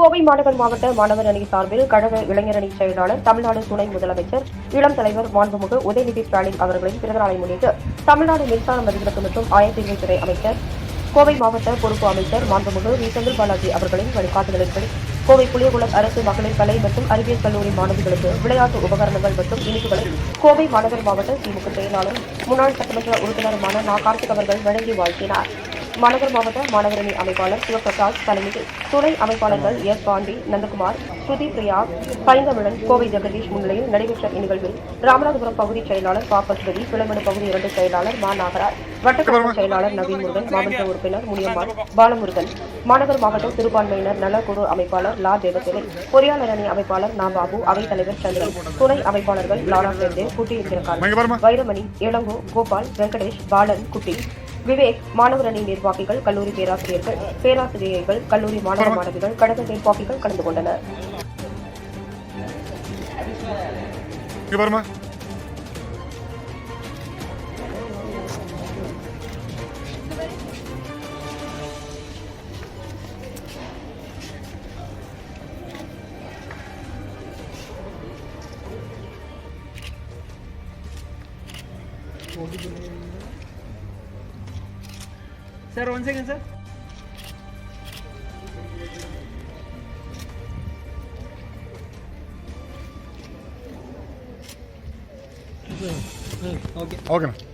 கோவை மாநகர் மாவட்ட மாணவர் அணி சார்பில் கழக இளைஞரணி செயலாளர் தமிழ்நாடு துணை முதலமைச்சர் இளம் தலைவர் மாண்புமிகு உதயநிதி ஸ்டாலின் அவர்களின் பிறந்தநாளை முன்னிட்டு தமிழ்நாடு மின்சார மதிப்பிழப்பு மற்றும் ஆயத்தீர்வைத்துறை அமைச்சர் கோவை மாவட்ட பொறுப்பு அமைச்சர் மாண்புமிகு வி. செந்தில் பாலாஜி அவர்களின் வழிகாட்டுதலின்படி கோவை புளியகுளம் அரசு மகளிர் கலை மற்றும் அறிவியல் கல்லூரி மாணவிகளுக்கு விளையாட்டு உபகரணங்கள் மற்றும் இனிப்புகளை கோவை மாநகர் மாவட்ட திமுக செயலாளர் முன்னாள் சட்டமன்ற உறுப்பினருமான நா. கார்த்திக் அவர்கள் வழங்கி வாழ்த்தினார். மாநகர் மாவட்ட மாணவரணி அமைப்பாளர் சிவபிரகாஷ் தலைமையில் துணை அமைப்பாளர்கள் எஸ் பாண்டி நந்தகுமார் ஸ்ருதி பிரியா பைந்தமிழன் கோவை ஜெகதீஷ் முன்னிலையில் நடைபெற்ற இந்நிகழ்வில் ராமநாதபுரம் பகுதி செயலாளர் பா பசுபதி பிளமடு பகுதி இரண்டு செயலாளர் மா நாகராஜ் வட்டக்கழக செயலாளர் நவீன் முருகன் மாவட்ட உறுப்பினர் முனியம்மாள் பாலமுருகன் மாநகர் மாவட்ட சிறுபான்மையினர் நலக்குழு அமைப்பாளர் லா தேவசேனை பொறியாளர் அணி அமைப்பாளர் நா பாபு அவைத்தலைவர் சந்திரன் துணை அமைப்பாளர்கள் லாலா பிரேம்தேவ் குட்டி வைரமணி இளங்கோ கோபால் வெங்கடேஷ் பாலன் குட்டி விவேக் மாணவர் அணி நிர்வாகிகள் கல்லூரி பேராசிரியர்கள் பேராசிரியர்கள் கல்லூரி மாணவ மாணவிகள் கழக நிர்வாகிகள் கலந்து கொண்டனர். இங்க sir one second sir okay okay ना